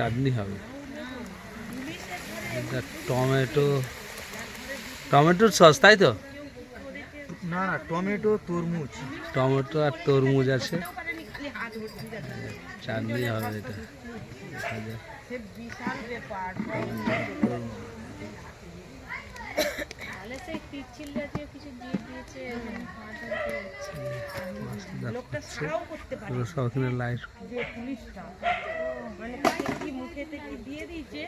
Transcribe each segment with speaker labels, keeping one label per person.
Speaker 1: চাটনি হবে। এটা টমেটো টমেটোর সস তাই তো?
Speaker 2: না না টমেটো তরমুজ।
Speaker 1: টমেটো আর তরমুজ আছে। চাটনি হবে এটা। দেখা যাক।
Speaker 3: তাহলে সেই পিচ্ছিল জাতীয় কিছু দিয়ে দিয়েছে
Speaker 1: লোকটা ছাড়াও করতে পারে। সব এখানে লাইট।
Speaker 3: মানে তাকে কি মুখেতে কি দিয়ে দিয়েছে?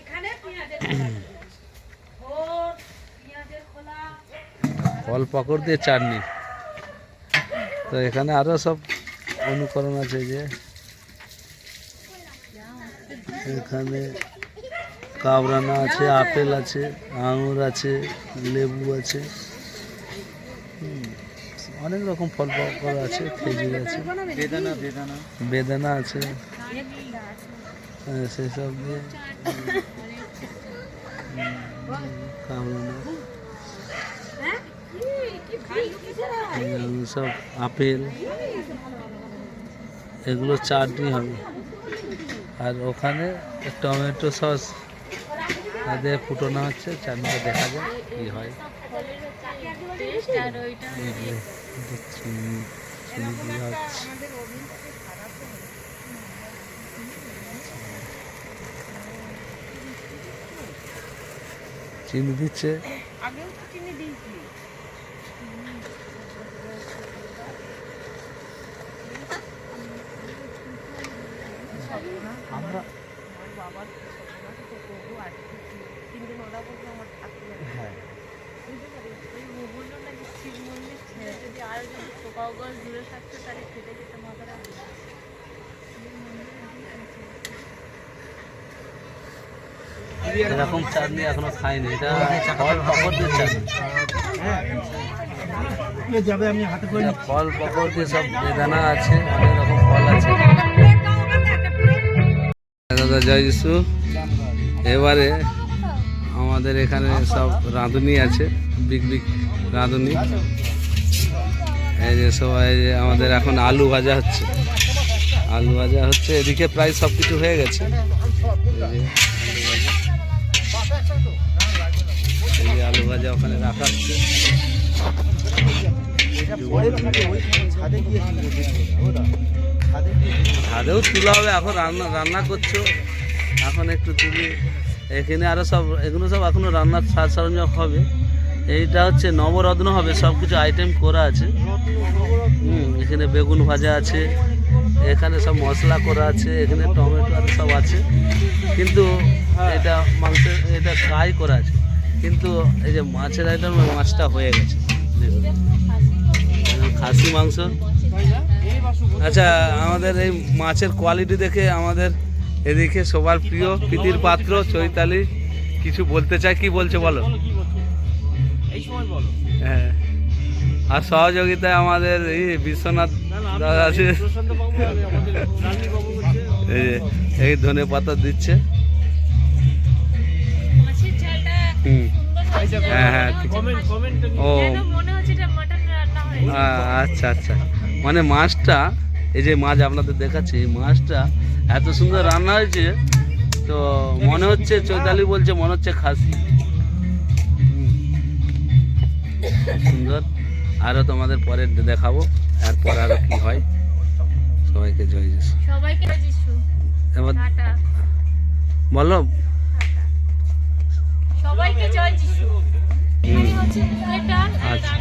Speaker 3: এখানে পেঁয়াজের খোলা পেঁয়াজের খোলা।
Speaker 1: ফল পাকড় দিয়ে চাটনি। তো এখানে আরও সব অনুকরণ আছে যে এখানে কাবরানা আছে আপেল আছে আঙুর আছে লেবু আছে। হুম, অনেক রকম ফল ফল আছে খেজুর আছে।
Speaker 2: বেদানা বেদানা।
Speaker 1: বেদানা আছে। হ্যাঁ, সেসব দিয়ে। কাবরানা। সব আপেল। এগুলো চাটনি হবে। আর ওখানে টমেটো সস দিয়ে ফুটানো হচ্ছে চাটনিটা দেখা যায় কি হয়। চিনি চিনি দিচ্ছে।
Speaker 3: আগেও চিনি দিয়েছি তিন দিন ওরা আমার
Speaker 2: হ্যাঁ।
Speaker 3: বুঝতে পারি ওই বলল নাকি শিব মন্দির ছেড়ে যদি আরও যদি পোকাও গাছ দূরে থাকতো তাহলে খেতে যেতে মাথাটা
Speaker 1: এরকম চাটনি এখনও খাইনি। এটা ফল পাকড় দিয়ে চাটনি
Speaker 2: যাবে আমি হাতে করে
Speaker 1: ফল পাকড় দিয়ে সব বেদানা আছে অনেক রকম ফল আছে। দাদা জয় যিশু। এবারে আমাদের এখানে সব রাঁধুনি আছে, বিগ বিগ রাঁধুনি। এই যে সবাই যে আমাদের এখন আলু ভাজা হচ্ছে। আলু ভাজা হচ্ছে, এদিকে প্রায় সব কিছু হয়ে গেছে। এই আলু ভাজা। ওখানে রাখা হচ্ছে। ছাদেও তুলা হবে, এখন রান্না রান্না করছ। এখন একটু তুলি এখানে আরও সব, এগুলো সব এখনও রান্নার সাজ সরঞ্জাম হবে। এইটা হচ্ছে নবরত্ন হবে সব কিছু আইটেম করা আছে। হুম, এখানে বেগুন ভাজা আছে, এখানে সব মশলা করা আছে, এখানে টমেটো আর সব আছে। কিন্তু এটা মাংসের, এটা ফ্রাই করা আছে। কিন্তু এই যে মাছের আইটেম মাছটা হয়ে গেছে। খাসি মাংস। আচ্ছা আমাদের এই মাছের কোয়ালিটি দেখে আমাদের এদিকে সবার প্রিয় প্রীতির পাত্র চৈতালি কিছু বলতে চায়? কি বলছে বলো?
Speaker 2: এই সময় বলো।
Speaker 1: হ্যাঁ। আর সহযোগিতায় আমাদের এই বিশ্বনাথ দাদা আছে। এই যে ধনে পাতা দিচ্ছে। হ্যাঁ হ্যাঁ ঠিক।
Speaker 2: কমেন্ট কমেন্ট
Speaker 1: ও।
Speaker 3: মনে
Speaker 1: আচ্ছা আচ্ছা। মানে মাছটা এই যে মাছ আপনাদের দেখাচ্ছি এই মাছটা এত সুন্দর রান্না হয়েছে তো মনে হচ্ছে চৈতালি বলছে মনে হচ্ছে খাসি। সুন্দর। আরও তোমাদের পরে দেখাবো এরপর আরও কি হয়। সবাইকে জয় যিশু।
Speaker 3: সবাইকে
Speaker 1: এবার বলো।
Speaker 3: সবাইকে জয় যিশু।
Speaker 1: আচ্ছা।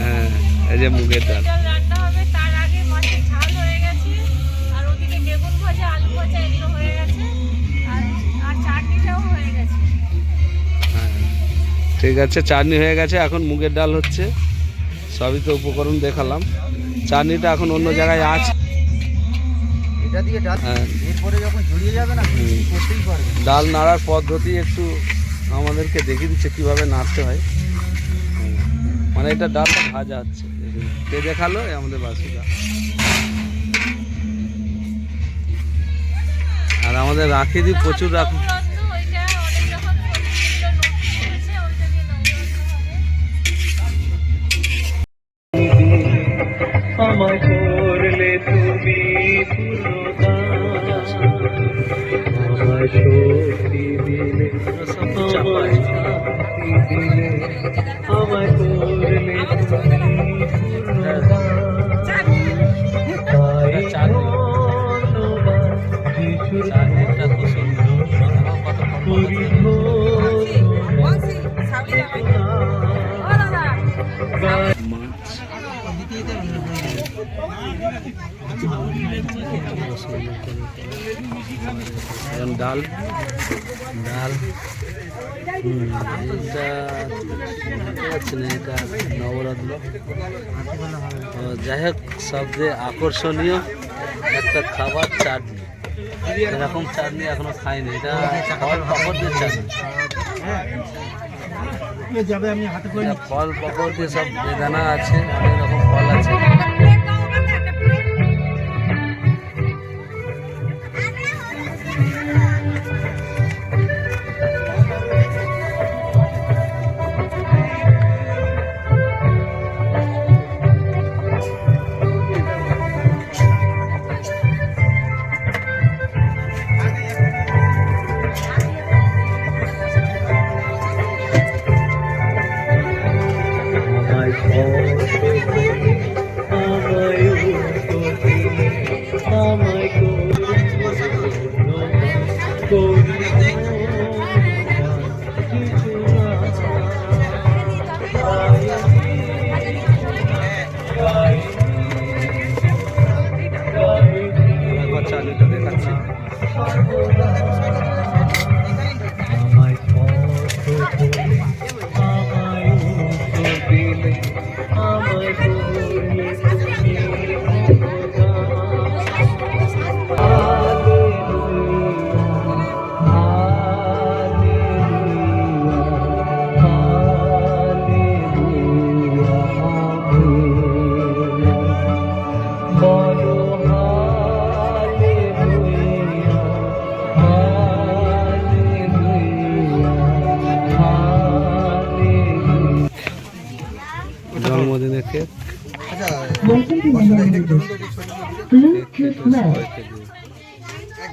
Speaker 1: হ্যাঁ এই যে মুগের ডাল ঠিক আছে চাটনি হয়ে গেছে এখন মুগের ডাল হচ্ছে। সবই তো উপকরণ দেখালাম। চাটনিটা এখন অন্য জায়গায় আছে।
Speaker 2: ডাল
Speaker 1: হ্যাঁ। ডাল নাড়ার পদ্ধতি একটু আমাদেরকে দেখিয়ে দিচ্ছে কীভাবে নাড়তে হয়। মানে এটা ডালটা ভাজা হচ্ছে। কে দেখাল? আমাদের বাসুদা। আর আমাদের রাখি দি প্রচুর রাখি
Speaker 3: নবরত্ন
Speaker 4: করলে তুমি শক্তি দিলে দিলে আমায়
Speaker 1: ডাল। ডাল। হুম, এটা বুঝতে না এটা নবরত্ন। যাই হোক সবচেয়ে আকর্ষণীয় একটা খাবার চাটনি। এরকম চাটনি এখনও খাইনি এটা ফল পাপড় দিয়ে চাটনি। এটা ফল পাপড় দিয়ে সব বেদানা আছে অনেক রকম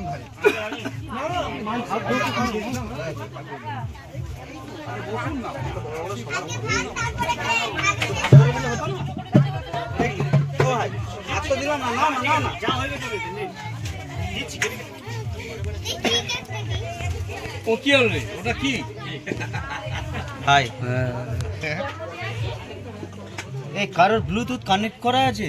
Speaker 2: ভারী। হাই
Speaker 1: হ্যাঁ
Speaker 2: এই কারোর ব্লুটুথ কানেক্ট করা আছে?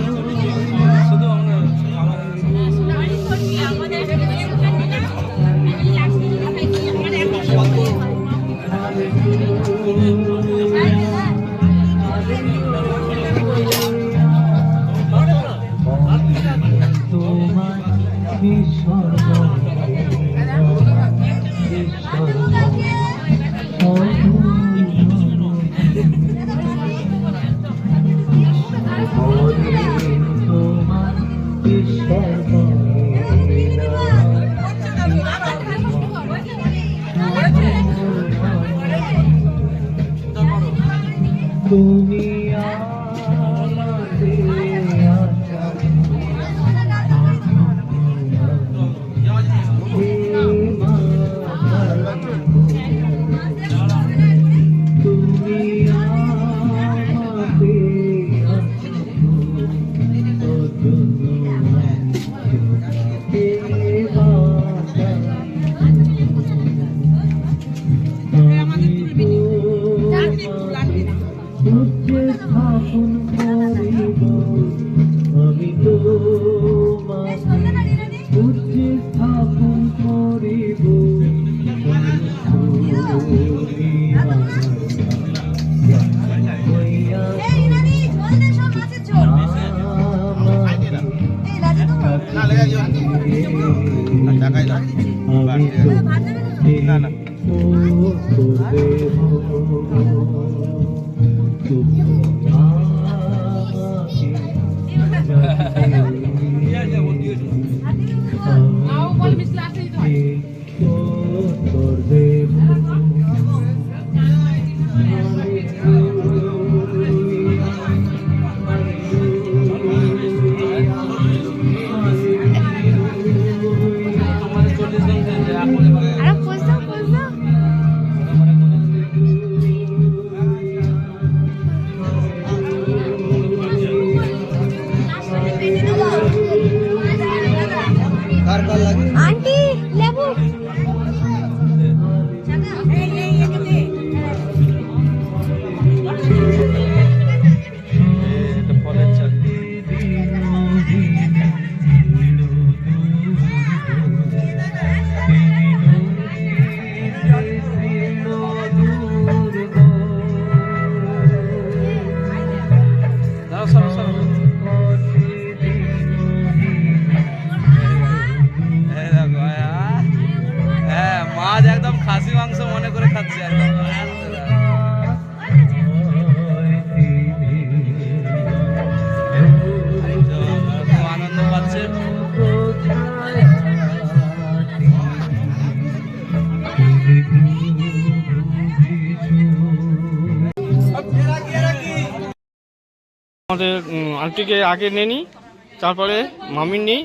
Speaker 3: কার কার লাগে? আমাদের
Speaker 5: আন্টিকে আগে নেনি তারপরে মামির নিই।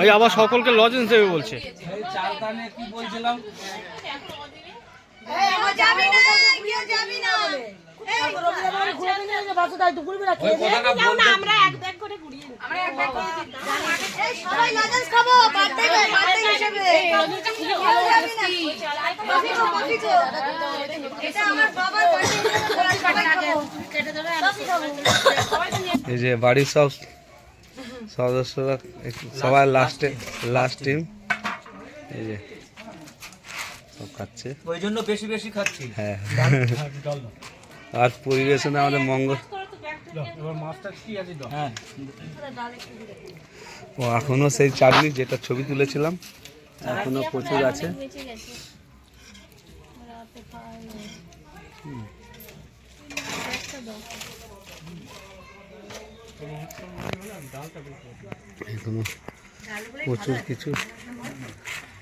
Speaker 5: ওই আবার সকলকে লজেন্স দেবে বলছে।
Speaker 1: কি চালটা
Speaker 6: আমরা এক ব্যাগ করে
Speaker 3: সবাই লজেন্স খাব বার্থডে বার্থডে হিসেবে
Speaker 1: এই যে বাড়ির সব সদস্যরা সবাই লাস্টে লাস্ট টিম এই যে সব খাচ্ছে
Speaker 7: ওই জন্য বেশি বেশি খাচ্ছি
Speaker 1: হ্যাঁ আর পরিবেশনে আমাদের মঙ্গল।
Speaker 7: হ্যাঁ।
Speaker 1: ও এখনও সেই চাটনি যেটা ছবি তুলেছিলাম এখনও প্রচুর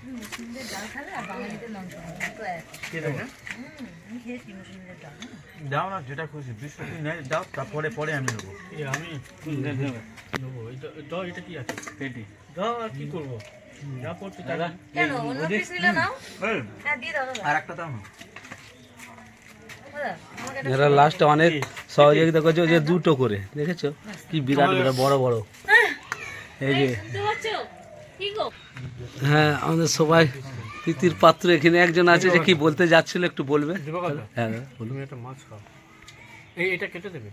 Speaker 1: কিছু
Speaker 7: দাও না যেটা খুশি। বৃহস্পতি নেই দাও তারপরে পরে আমি নেব।
Speaker 5: আমি নেব। এটা কি আছে? পেটি। দাও আর কি করব?
Speaker 3: হ্যাঁ
Speaker 1: এরা লাস্টে অনেক সহযোগিতা করছে ওই যে দুটো করে দেখেছ? কি বিরাট বড় বড়। এই যে হ্যাঁ আমাদের সবাই প্রীতির পাত্র এখানে একজন আছে যে কি বলতে যাচ্ছিল একটু বলবে। হ্যাঁ বলুন।
Speaker 5: একটা মাছ খাও। এই এটা কেটে দেবে